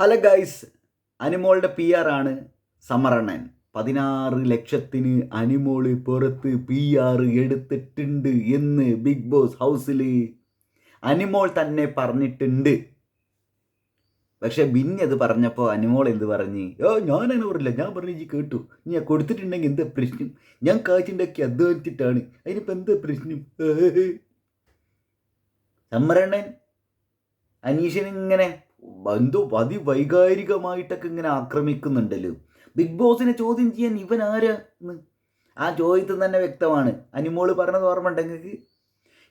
Hello guys അനിമോളുടെ P R ആണ് സമറണ്ണൻ പതിനാറ് ലക്ഷത്തിന് അനിമോൾ പുറത്ത് പി ആർ എടുത്തിട്ടുണ്ട് എന്ന് ബിഗ് ബോസ് ഹൗസിൽ അനിമോൾ തന്നെ പറഞ്ഞിട്ടുണ്ട്. പക്ഷെ ബിന്നി അത് പറഞ്ഞപ്പോൾ അനിമോൾ എന്ത് പറഞ്ഞ്? ഓ ഞാൻ അങ്ങനെ പറഞ്ഞില്ല. ഞാൻ പറഞ്ഞു ഈ കേട്ടു. ഞാൻ കൊടുത്തിട്ടുണ്ടെങ്കിൽ എന്താ പ്രശ്നം? ഞാൻ കാശുണ്ടാക്കി അധ്വാനിച്ചിട്ടാണ്. അതിനിപ്പോൾ എന്താ പ്രശ്നം? സമരണൻ അനീഷൻ ഇങ്ങനെ എന്തോ അതി വൈകാരികമായിട്ടൊക്കെ ഇങ്ങനെ ആക്രമിക്കുന്നുണ്ടല്ലോ. ബിഗ് ബോസിനെ ചോദ്യം ചെയ്യാൻ ഇവൻ ആരാ ആ ചോദ്യത്തിൽ തന്നെ വ്യക്തമാണ്. അനിമോൾ പറഞ്ഞത് ഓർമ്മ ഉണ്ടെങ്കിൽ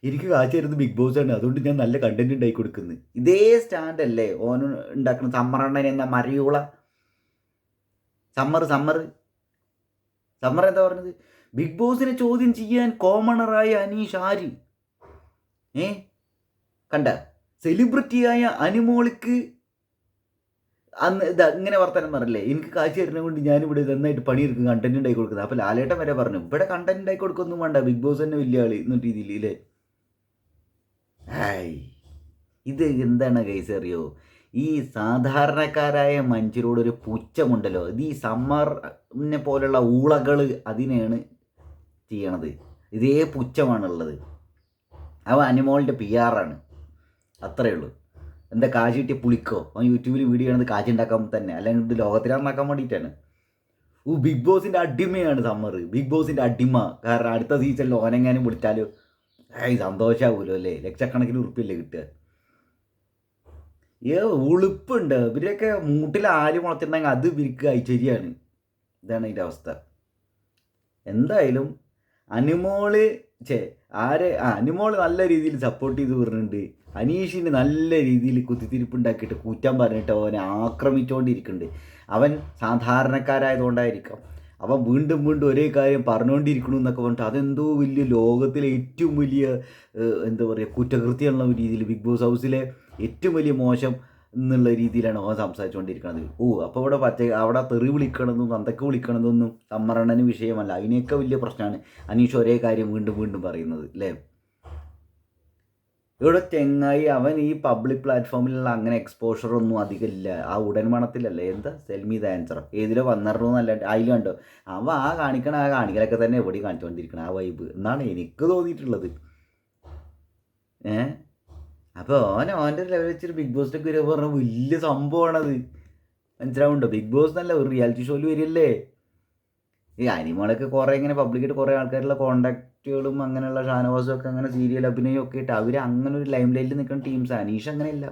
എനിക്ക് കാശ് ബിഗ് ബോസ് ആണ്. അതുകൊണ്ട് ഞാൻ നല്ല കണ്ടന്റ് ഉണ്ടായി കൊടുക്കുന്നത് ഇതേ സ്റ്റാൻഡ് അല്ലേ? ഓൻ ഉണ്ടാക്കുന്ന സമ്മറണ്ണൻ എന്ന മറിയൂള സമ്മർ സമ്മർ സമ്മർ എന്താ പറഞ്ഞത്? ബിഗ് ബോസിനെ ചോദ്യം ചെയ്യാൻ കോമണറായ അനീഷ് ആര്? ഏ? കണ്ട? സെലിബ്രിറ്റിയായ അനിമോളിക്ക് അന്ന് ഇതാ ഇങ്ങനെ വർത്തനം പറഞ്ഞില്ലേ? എനിക്ക് കാശ് തരുന്നത് കൊണ്ട് ഞാനിവിടെ നന്നായിട്ട് പണിയെടുക്കും കണ്ടന്റ് ഉണ്ടാക്കി കൊടുക്കുന്നത്. അപ്പോൾ ലാലേട്ടൻ വരെ പറഞ്ഞു ഇവിടെ കണ്ടന്റ് ഉണ്ടാക്കി കൊടുക്കൊന്നും വേണ്ട ബിഗ് ബോസ് തന്നെ വലിയ ആൾ എന്ന രീതിയിൽ ഇല്ലേ? ഹായ്. ഇത് എന്താണ് കൈസ് അറിയോ? ഈ സാധാരണക്കാരായ മനുഷ്യരോടൊരു പുച്ഛമുണ്ടല്ലോ. ഇത് ഈ സമ്മറിനെ പോലുള്ള ഊളകൾ അതിനെയാണ് ചെയ്യണത്. ഇതേ പുച്ഛമാണുള്ളത്. അവ അനിമോളിന്റെ പി ആറാണ് അത്രയേ ഉള്ളൂ. എന്താ കാശ് കിട്ടിയ പുളിക്കോ? അവൻ യൂട്യൂബിൽ വീഡിയോ ചെയ്യണത് കാശ് ഉണ്ടാക്കാൻ തന്നെ. അല്ലെങ്കിൽ ഇത് ലോകത്തിലാന്നാക്കാൻ വേണ്ടിയിട്ടാണ്. ഓ ബിഗ് ബോസിന്റെ അടിമയാണ് സമ്മർ ബിഗ് ബോസിന്റെ അടിമ. കാരണം അടുത്ത സീസണിൽ ഓനെങ്ങാനും വിളിച്ചാലോ ഏയ് സന്തോഷമാവുമല്ലോ അല്ലേ? ലക്ഷക്കണക്കിന് ഉറുപ്പില്ലേ കിട്ടുക. ഏ ഉളുപ്പുണ്ട്. ഇവരൊക്കെ മൂട്ടിൽ ആര് മുളച്ചിട്ടുണ്ടെങ്കിൽ അത് ഇവർക്ക് ഐശ്വര്യമാണ് ഇതാണ് ഇതിന്റെ അവസ്ഥ. എന്തായാലും അനിമോൾ ചേ ആരെ ആ അനുമോൾ നല്ല രീതിയിൽ സപ്പോർട്ട് ചെയ്ത് പറഞ്ഞിട്ടുണ്ട്. അനീഷിന് നല്ല രീതിയിൽ കുത്തിത്തിരിപ്പുണ്ടാക്കിയിട്ട് കൂറ്റാൻ പറഞ്ഞിട്ട് അവനെ ആക്രമിച്ചുകൊണ്ടിരിക്കുന്നുണ്ട് അവൻ സാധാരണക്കാരായതുകൊണ്ടായിരിക്കാം. അവൻ വീണ്ടും വീണ്ടും ഒരേ കാര്യം പറഞ്ഞുകൊണ്ടിരിക്കണു എന്നൊക്കെ പറഞ്ഞിട്ട് അതെന്തോ വലിയ ലോകത്തിലെ ഏറ്റവും വലിയ എന്താ പറയുക കുറ്റകൃത്യമുള്ള രീതിയിൽ ബിഗ് ബോസ് ഹൗസിലെ ഏറ്റവും വലിയ മോശം എന്നുള്ള രീതിയിലാണ് അവൻ സംസാരിച്ചുകൊണ്ടിരിക്കുന്നത് ഓ അപ്പോൾ ഇവിടെ പച്ച അവിടെ തെറി വിളിക്കണമെന്നും അന്തൊക്കെ വിളിക്കണമെന്നൊന്നും സമ്മരണന് വിഷയമല്ല. അതിനെയൊക്കെ വലിയ പ്രശ്നമാണ്. അനീഷ് ഒരേ കാര്യം വീണ്ടും വീണ്ടും പറയുന്നത് അല്ലേ ഇവിടെ ചെങ്ങായി അവൻ ഈ പബ്ലിക് പ്ലാറ്റ്ഫോമിലുള്ള അങ്ങനെ എക്സ്പോഷർ ഒന്നും അധികം ഇല്ല. ആ ഉടൻ മണത്തിലല്ലേ? എന്താ? സെൽമി ദ ആൻസർ ഏതിലോ വന്നിരുന്നു എന്നല്ല. അതിൽ കണ്ടോ? അവൻ ആ കാണിക്കണ ആ കാണിക്കലൊക്കെ തന്നെ എവിടെ കാണിച്ചുകൊണ്ടിരിക്കണം ആ വൈബ് എന്നാണ് എനിക്ക് തോന്നിയിട്ടുള്ളത്. ഏ? അപ്പോൾ ഓൻ ഓന്റെ ലെവൽ വെച്ചിട്ട് ബിഗ് ബോസിലേക്ക് വരിക പറഞ്ഞ വലിയ സംഭവമാണത് മനസ്സിലാവുണ്ടോ? ബിഗ് ബോസ് എന്നല്ല ഒരു റിയാലിറ്റി ഷോയിൽ വരില്ലേ ഈ അനിമളൊക്കെ കുറേ ഇങ്ങനെ പബ്ലിക്കായിട്ട് കുറേ ആൾക്കാരുള്ള കോണ്ടാക്റ്റുകളും അങ്ങനെയുള്ള ഷാനവാസും ഒക്കെ അങ്ങനെ സീരിയൽ അഭിനയം ഒക്കെ ആയിട്ട് അവർ അങ്ങനെ ഒരു ലൈം ലൈറ്റിൽ നിൽക്കുന്ന ടീംസ് അനീഷ് അങ്ങനെയല്ല.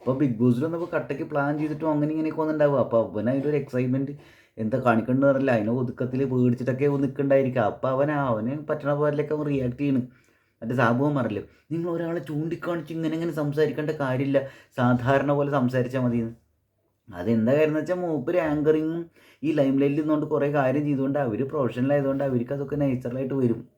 അപ്പോൾ ബിഗ് ബോസിൽ വന്നപ്പോൾ കട്ടയ്ക്ക് പ്ലാൻ ചെയ്തിട്ടും അങ്ങനെ ഇങ്ങനെയൊക്കെ വന്നിട്ടുണ്ടാവും അപ്പോൾ അവന് ഒരു എക്സൈറ്റ്മെന്റ് എന്താ കാണിക്കണ്ടെന്ന് അറിയില്ല. അതിനെ ഒതുക്കത്തിൽ പേടിച്ചിട്ടൊക്കെ നിൽക്കണ്ടായിരിക്കും അപ്പോൾ അവൻ അവന് പറ്റണ പോലെയൊക്കെ അവൻ റിയാക്ട് ചെയ്യണം. മറ്റേ സാബുവൻ പറഞ്ഞല്ലോ? നിങ്ങൾ ഒരാളെ ചൂണ്ടിക്കാണിച്ച് ഇങ്ങനെ ഇങ്ങനെ സംസാരിക്കേണ്ട കാര്യമില്ല. സാധാരണ പോലെ സംസാരിച്ചാൽ മതി അതെന്താ കാര്യം എന്ന് വെച്ചാൽ മൂപ്പര് ആങ്കറിങ്ങും ഈ ലൈം ലൈറ്റിൽ നിന്നുകൊണ്ട് കുറേ കാര്യം ചെയ്തുകൊണ്ട് അവർ പ്രൊഫഷണൽ ആയതുകൊണ്ട് അവർക്ക് അതൊക്കെ നേച്ചറലായിട്ട് വരും.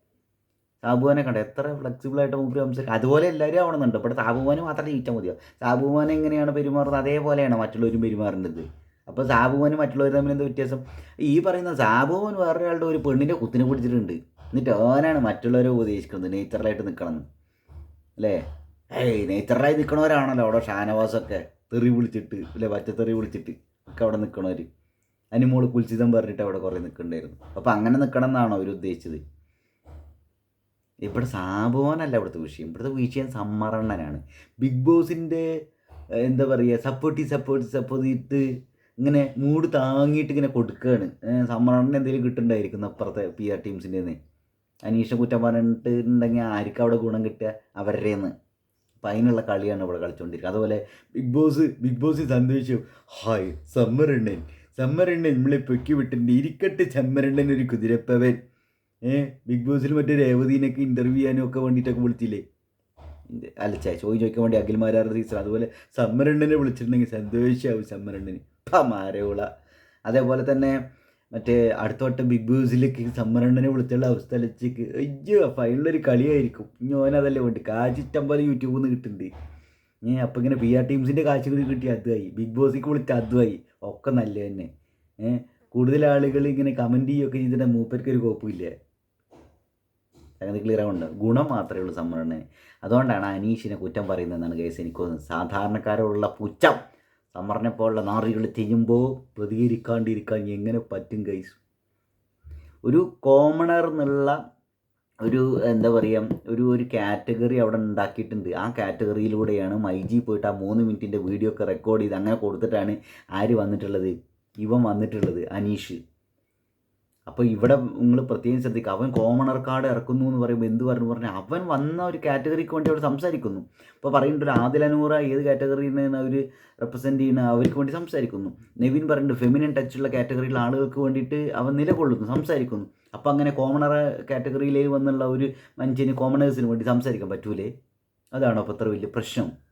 സാബുവാനെ കണ്ട? എത്ര ഫ്ലെക്സിബിൾ ആയിട്ട് മൂപ്പര് സംസാരിക്കും. അതുപോലെ എല്ലാവരും ആവണമെന്നുണ്ട്. ഇവിടെ സാബുവാനെ മാത്രം ജയിച്ചാൽ മതിയോ? സാബുവാൻ എങ്ങനെയാണ് പെരുമാറുന്നത്? അതേപോലെയാണ് മറ്റുള്ളവരും പെരുമാറേണ്ടത് അപ്പോൾ സാബുവാനും മറ്റുള്ളവർ തമ്മിൽ എന്താ വ്യത്യാസം? ഈ പറയുന്ന സാബുവാൻ വേറൊരാളുടെ ഒരു പെണ്ണിന്റെ കുത്തിനെ പിടിച്ചിട്ടുണ്ട്. എന്നിട്ട് ഓനാണ് മറ്റുള്ളവരെ ഉപദേശിക്കുന്നത് നേച്ചറലായിട്ട് നിൽക്കണം. അല്ലേ? ഏയ് നേച്ചറലായി നിൽക്കണവരാണല്ലോ അവിടെ ഷാനവാസൊക്കെ തെറി വിളിച്ചിട്ട് അല്ലെ? പച്ചത്തെറി വിളിച്ചിട്ട് ഒക്കെ അവിടെ നിൽക്കണവർ അതിന് മോൾ കുൽസിതം പറഞ്ഞിട്ട് അവിടെ കുറേ നിൽക്കണ്ടായിരുന്നു അപ്പോൾ അങ്ങനെ നിൽക്കണം എന്നാണോ അവർ ഉദ്ദേശിച്ചത്? ഇവിടെ സാബുവാനല്ല ഇവിടുത്തെ വിഷയം. ഇവിടുത്തെ വിഷയം സമ്മറണ്ണനാണ്. ബിഗ് ബോസിന്റെ എന്താ പറയുക സപ്പോർട്ടി സപ്പോർട്ട് സപ്പോർട്ട് ചെയ്തിട്ട് ഇങ്ങനെ മൂഡ് താങ്ങിയിട്ട് ഇങ്ങനെ കൊടുക്കുകയാണ് സമ്മറണ്ണൻ എന്തെങ്കിലും കിട്ടുന്നുണ്ടായിരിക്കും അപ്പുറത്തെ പി ആർ ടീംസിന്റെ അനീഷ കുറ്റം പറഞ്ഞിട്ടുണ്ടെങ്കിൽ ആർക്കും അവിടെ ഗുണം കിട്ടുക? അവരുടേന്ന്. അപ്പം അതിനുള്ള കളിയാണ് ഇവിടെ കളിച്ചുകൊണ്ടിരിക്കുക അതുപോലെ ബിഗ് ബോസ് ബിഗ് ബോസ് സന്തോഷിച്ചു. ഹായ് സമ്മറണ്ണൻ. സമ്മറണ്ണൻ നമ്മളെ പൊക്കി വിട്ടിട്ടുണ്ട്. ഇരിക്കട്ടെ സമ്മറണ്ണൻ ഒരു കുതിരപ്പവൻ. ഏ ബിഗ് ബോസിൽ മറ്റേ രേവതീനൊക്കെ ഇന്റർവ്യൂ ചെയ്യാനും ഒക്കെ വേണ്ടിയിട്ടൊക്കെ വിളിച്ചില്ലേ? അല്ല ചോദ്യം ചോദിക്കാൻ വേണ്ടി അഖിൽമാരാറ് സീസൺ അതുപോലെ സമ്മരണ്ണനെ വിളിച്ചിട്ടുണ്ടെങ്കിൽ സന്തോഷമാവും സമ്മരണ്ണന് ഇപ്പം മാരവിള അതേപോലെ തന്നെ മറ്റേ അടുത്ത വട്ടം ബിഗ് ബോസിലേക്ക് സമ്മരണ്ണനെ വിളിച്ചുള്ള അവസ്ഥ അലച്ചേക്ക് അയ്യോ ഫൈനലൊരു കളിയായിരിക്കും. ഇനി ഓനതല്ലേ വേണ്ടി കാച്ചിട്ടമ്പത് യൂട്യൂബിൽ നിന്ന് കിട്ടുന്നുണ്ട്. ഏ അപ്പം ഇങ്ങനെ പി ആർ ടീംസിന്റെ കാഴ്ചകൾ കിട്ടി അതുമായി ബിഗ് ബോസിക്ക് വിളിച്ച അതുമായി ഒക്കെ നല്ല തന്നെ. ഏ കൂടുതൽ ആളുകൾ ഇങ്ങനെ കമന്റ് ചെയ്യുകയൊക്കെ ചെയ്തിട്ട് മൂപ്പർക്ക് ഒരു കോപ്പില്ലേ അങ്ങനെ ക്ലിയർ ആവുന്നുണ്ട്. ഗുണം മാത്രമേ ഉള്ളൂ സമ്മറിന് അതുകൊണ്ടാണ് അനീഷിനെ കുറ്റം പറയുന്നതെന്നാണ് കേസ് എനിക്ക് സാധാരണക്കാരുള്ള പുച്ഛം. സമ്മറിനെ പോലുള്ള നാറികൾ ചെയ്യുമ്പോൾ പ്രതികരിക്കാണ്ടിരിക്കാൻ എങ്ങനെ പറ്റും ഗൈസ് ഒരു കോമണർ എന്നുള്ള ഒരു എന്താ പറയുക ഒരു ഒരു കാറ്റഗറി അവിടെ ഉണ്ടാക്കിയിട്ടുണ്ട്. ആ കാറ്റഗറിയിലൂടെയാണ് മൈജി പോയിട്ട് ആ മൂന്ന് മിനിറ്റിന്റെ വീഡിയോ ഒക്കെ റെക്കോർഡ് ചെയ്ത് അങ്ങനെ കൊടുത്തിട്ടാണ് ആര് വന്നിട്ടുള്ളത്? ഇവൻ വന്നിട്ടുള്ളത് അനീഷ്. അപ്പോൾ ഇവിടെ നിങ്ങൾ പ്രത്യേകം ശ്രദ്ധിക്കുക. അവൻ കോമണർ കാർഡ് ഇറക്കുന്നു എന്ന് പറയുമ്പോൾ എന്ത് പറഞ്ഞു? പറഞ്ഞാൽ അവൻ വന്ന ഒരു കാറ്റഗറിക്ക് വേണ്ടി അവിടെ സംസാരിക്കുന്നു. ഇപ്പോൾ പറയുന്നുണ്ട് ഒരു ആദിലനൂറ ഏത് കാറ്റഗറിയിൽ അവർ റെപ്രസെന്റ് ചെയ്യുന്ന അവർക്ക് വേണ്ടി സംസാരിക്കുന്നു. നെവിൻ പറയുന്നുണ്ട് ഫെമിനിൻ ടച്ചുള്ള കാറ്റഗറിയിലെ ആളുകൾക്ക് വേണ്ടിയിട്ട് അവൻ നിലകൊള്ളുന്നു സംസാരിക്കുന്നു. അപ്പോൾ അങ്ങനെ കോമണർ കാറ്റഗറിയിലേക്ക് വന്നുള്ള ഒരു മനുഷ്യന് കോമണേഴ്സിന് വേണ്ടി സംസാരിക്കാൻ പറ്റൂലേ? അതാണോ അപ്പോൾ അത്ര വലിയ പ്രശ്നം?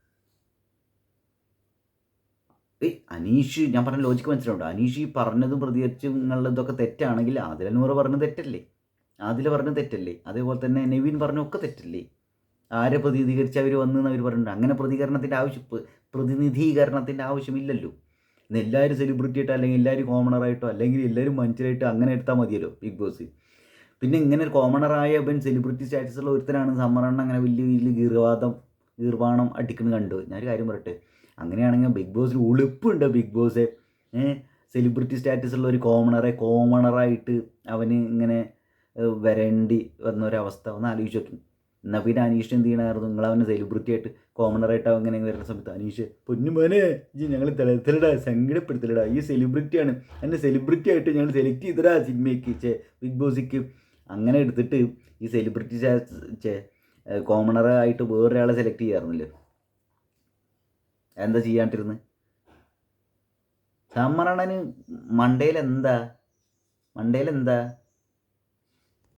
ഏയ് അനീഷ് ഞാൻ പറഞ്ഞ ലോജിക്ക് മനസ്സിലുണ്ടോ അനീഷ് ഈ പറഞ്ഞതും പ്രതികരിച്ചും എന്നുള്ളതൊക്കെ തെറ്റാണെങ്കിൽ ആദിലനൂറ് പറഞ്ഞത് തെറ്റല്ലേ? ആദില പറഞ്ഞത് തെറ്റല്ലേ? അതേപോലെ തന്നെ നവീൻ പറഞ്ഞൊക്കെ തെറ്റല്ലേ? ആരെ പ്രതിനിധീകരിച്ച് അവർ വന്നു എന്ന് അവർ പറഞ്ഞിട്ടുണ്ട്. അങ്ങനെ പ്രതികരണത്തിന്റെ ആവശ്യം പ്ര- പ്രതിനിധീകരണത്തിന്റെ ആവശ്യമില്ലല്ലോ. ഇന്ന് എല്ലാവരും സെലിബ്രിറ്റി ആയിട്ടോ അല്ലെങ്കിൽ എല്ലാവരും കോമണറായിട്ടോ അല്ലെങ്കിൽ എല്ലാവരും മനുഷ്യരായിട്ടോ അങ്ങനെ എടുത്താൽ മതിയല്ലോ ബിഗ് ബോസ്. പിന്നെ ഇങ്ങനെ ഒരു കോമണറായ ഇവൻ സെലിബ്രിറ്റി സ്റ്റാറ്റസുള്ള ഒരുത്തനാണ് സമ്മറണ്ണ അങ്ങനെ വലിയ വലിയ ഗീർവാദം ഗീർവാണം അടിക്കുന്നത് കണ്ടു. ഞാനൊരു കാര്യം പറയട്ടെ? അങ്ങനെയാണെങ്കിൽ ബിഗ് ബോസിൽ ഒളിപ്പുണ്ട് ബിഗ് ബോസ് സെലിബ്രിറ്റി സ്റ്റാറ്റസ് ഉള്ള ഒരു കോമണറെ കോമണറായിട്ട് അവന് ഇങ്ങനെ വരേണ്ടി വന്ന ഒരവസ്ഥ ഒന്ന് ആലോചിച്ച് നോക്കി. എന്നാൽ പിന്നെ അനീഷ് എന്ത് ചെയ്യണമായിരുന്നു നിങ്ങൾ സെലിബ്രിറ്റി ആയിട്ട് കോമണറായിട്ട് അവൻ ഇങ്ങനെ വരുന്ന സമയത്ത് അനീഷ് പൊന്നുമോനെ ഈ ഞങ്ങൾ തലത്തിലിടാ സങ്കടപ്പെടുത്തലിടാ. ഈ സെലിബ്രിറ്റിയാണ് എന്നെ സെലിബ്രിറ്റി ആയിട്ട് ഞങ്ങൾ സെലക്ട് ചെയ്തടാ സിനിമയ്ക്ക് ചേ ബിഗ് ബോസിക്ക് അങ്ങനെ എടുത്തിട്ട് ഈ സെലിബ്രിറ്റി ചേ കോമണറായിട്ട് വേറൊരാളെ സെലക്ട് ചെയ്യാറുന്നില്ലേ എന്താ ചെയ്യാണ്ടിരുന്ന്? സമ്മറണന് മണ്ടയിലെന്താ എന്താ